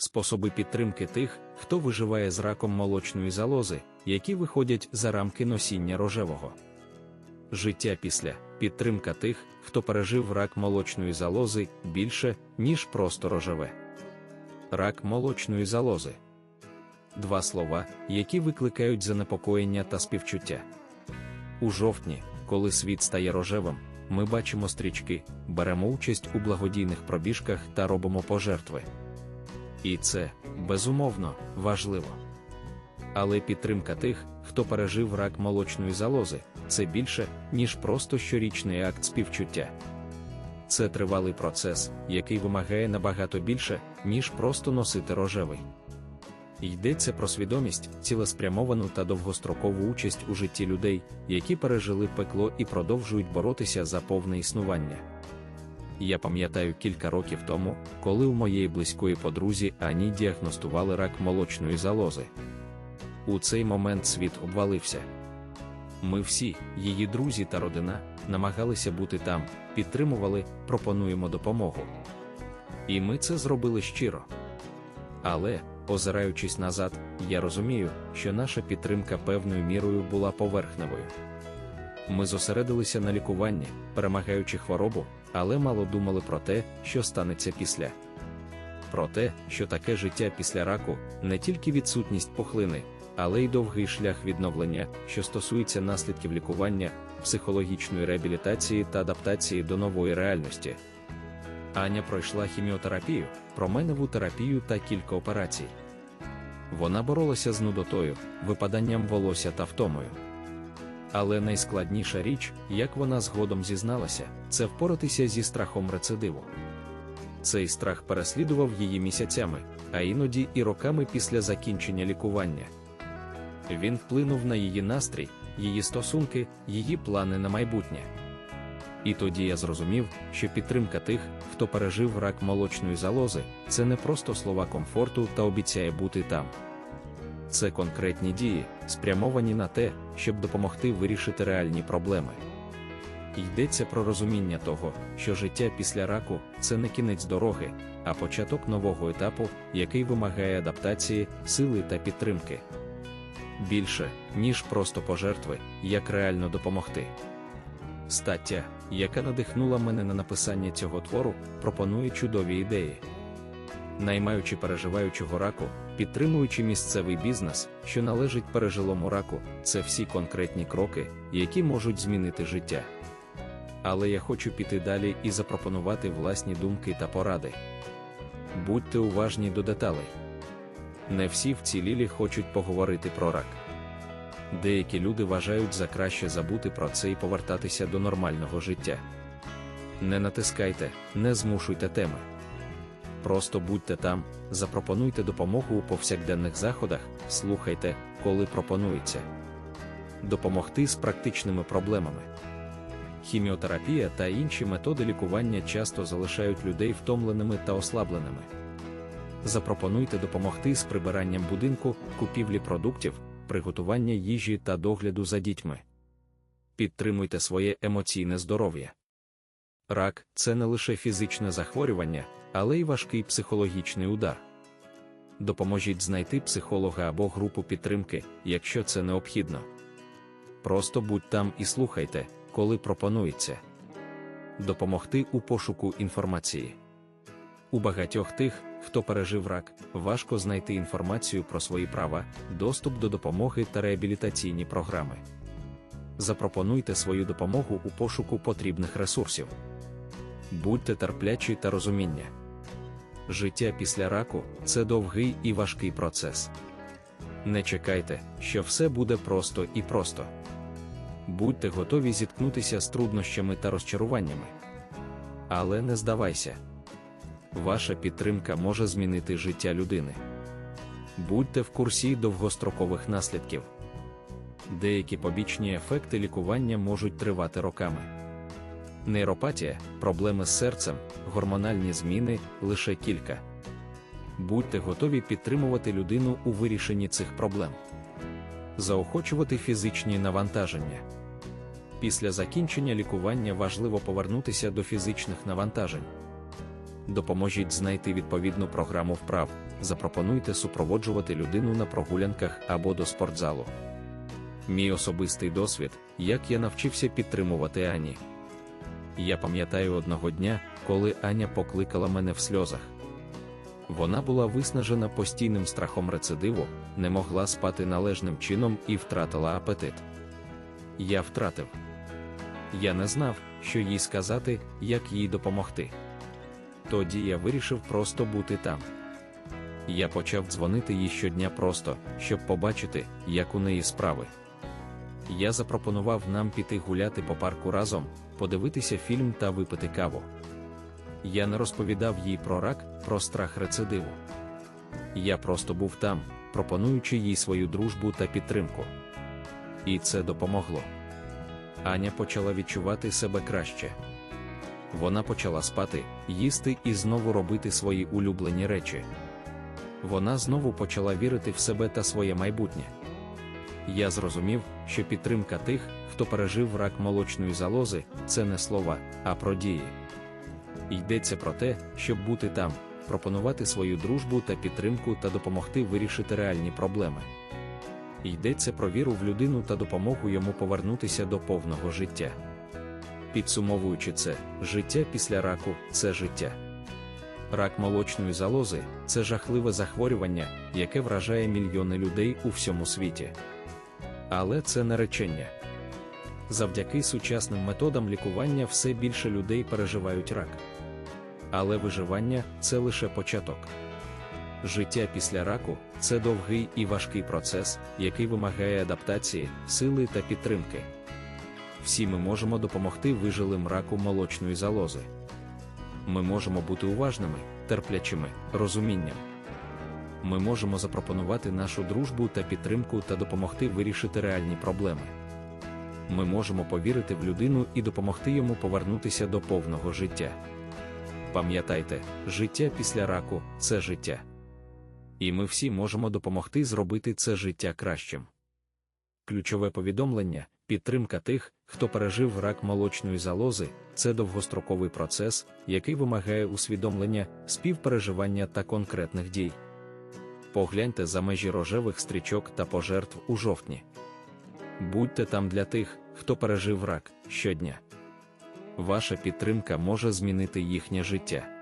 способи підтримки тих, хто виживає з раком молочної залози, які виходять за рамки носіння рожевого. Життя після підтримка тих, хто пережив рак молочної залози більше, ніж просто рожеве. Рак молочної залози. Два слова, які викликають занепокоєння та співчуття. У жовтні, коли світ стає рожевим, ми бачимо стрічки, беремо участь у благодійних пробіжках та робимо пожертви. І це, безумовно, важливо. Але підтримка тих, хто пережив рак молочної залози, це більше, ніж просто щорічний акт співчуття. Це тривалий процес, який вимагає набагато більше, ніж просто носити рожевий. Йдеться про свідомість, цілеспрямовану та довгострокову участь у житті людей, які пережили пекло і продовжують боротися за повне існування. Я пам'ятаю кілька років тому, коли у моєї близької подрузі Ані діагностували рак молочної залози. У цей момент світ обвалився. Ми всі, її друзі та родина, намагалися бути там, підтримували, пропонуємо допомогу. І ми це зробили щиро. Але, озираючись назад, я розумію, що наша підтримка певною мірою була поверхневою. Ми зосередилися на лікуванні, перемагаючи хворобу, але мало думали про те, що станеться після. Про те, що таке життя після раку не тільки відсутність пухлини, але й довгий шлях відновлення, що стосується наслідків лікування, психологічної реабілітації та адаптації до нової реальності. Аня пройшла хіміотерапію, променеву терапію та кілька операцій. Вона боролася з нудотою, випаданням волосся та втомою. Але найскладніша річ, як вона згодом зізналася, це впоратися зі страхом рецидиву. Цей страх переслідував її місяцями, а іноді і роками після закінчення лікування. Він вплинув на її настрій, її стосунки, її плани на майбутнє. І тоді я зрозумів, що підтримка тих, хто пережив рак молочної залози, це не просто слова комфорту та обіцяє бути там. Це конкретні дії, спрямовані на те, щоб допомогти вирішити реальні проблеми. Йдеться про розуміння того, що життя після раку це не кінець дороги, а початок нового етапу, який вимагає адаптації, сили та підтримки. Більше, ніж просто пожертви, як реально допомогти. Стаття, яка надихнула мене на написання цього твору, пропонує чудові ідеї. Наймаючи переживаючого раку, підтримуючи місцевий бізнес, що належить пережилому раку, це всі конкретні кроки, які можуть змінити життя. Але я хочу піти далі і запропонувати власні думки та поради. Будьте уважні до деталей. Не всі вцілілі хочуть поговорити про рак. Деякі люди вважають за краще забути про це і повертатися до нормального життя. Не натискайте, не змушуйте теми. Просто будьте там, запропонуйте допомогу у повсякденних заходах, слухайте, коли пропонується. Допомогти з практичними проблемами. Хіміотерапія та інші методи лікування часто залишають людей втомленими та ослабленими. Запропонуйте допомогти з прибиранням будинку, купівлі продуктів, приготування їжі та догляду за дітьми. Підтримуйте своє емоційне здоров'я. Рак це не лише фізичне захворювання, але й важкий психологічний удар. Допоможіть знайти психолога або групу підтримки, якщо це необхідно. Просто будь там і слухайте, коли пропонується допомогти у пошуку інформації. У багатьох тих, хто пережив рак, важко знайти інформацію про свої права, доступ до допомоги та реабілітаційні програми. Запропонуйте свою допомогу у пошуку потрібних ресурсів. Будьте терплячі та розуміння. Життя після раку це довгий і важкий процес. Не чекайте, що все буде просто і просто. Будьте готові зіткнутися з труднощами та розчаруваннями. Але не здавайся. Ваша підтримка може змінити життя людини. Будьте в курсі довгострокових наслідків. Деякі побічні ефекти лікування можуть тривати роками. Нейропатія, проблеми з серцем, гормональні зміни лише кілька. Будьте готові підтримувати людину у вирішенні цих проблем, заохочувати фізичні навантаження. Після закінчення лікування важливо повернутися до фізичних навантажень. Допоможіть знайти відповідну програму вправ, запропонуйте супроводжувати людину на прогулянках або до спортзалу. Мій особистий досвід, як я навчився підтримувати Ані. Я пам'ятаю одного дня, коли Аня покликала мене в сльозах. Вона була виснажена постійним страхом рецидиву, не могла спати належним чином і втратила апетит. Я втратив. Я не знав, що їй сказати, як їй допомогти. Тоді я вирішив просто бути там. Я почав дзвонити їй щодня просто, щоб побачити, як у неї справи. Я запропонував нам піти гуляти по парку разом, подивитися фільм та випити каву. Я не розповідав їй про рак, про страх рецидиву. Я просто був там, пропонуючи їй свою дружбу та підтримку. І це допомогло. Аня почала відчувати себе краще. Вона почала спати, їсти і знову робити свої улюблені речі. Вона знову почала вірити в себе та своє майбутнє. Я зрозумів, що підтримка тих, хто пережив рак молочної залози, це не слова, а про дії. Йдеться про те, щоб бути там, пропонувати свою дружбу та підтримку та допомогти вирішити реальні проблеми. Йдеться про віру в людину та допомогу йому повернутися до повного життя. Підсумовуючи це, життя після раку це життя. Рак молочної залози це жахливе захворювання, яке вражає мільйони людей у всьому світі. Але це не речення. Завдяки сучасним методам лікування все більше людей переживають рак. Але виживання це лише початок. Життя після раку це довгий і важкий процес, який вимагає адаптації, сили та підтримки. Всі ми можемо допомогти вижилим раку молочної залози. Ми можемо бути уважними, терплячими, розумінням. Ми можемо запропонувати нашу дружбу та підтримку та допомогти вирішити реальні проблеми. Ми можемо повірити в людину і допомогти йому повернутися до повного життя. Пам'ятайте, життя після раку це життя. І ми всі можемо допомогти зробити це життя кращим. Ключове повідомлення підтримка тих, хто пережив рак молочної залози, це довгостроковий процес, який вимагає усвідомлення, співпереживання та конкретних дій. Погляньте за межі рожевих стрічок та пожертв у жовтні. Будьте там для тих, хто пережив рак щодня. Ваша підтримка може змінити їхнє життя.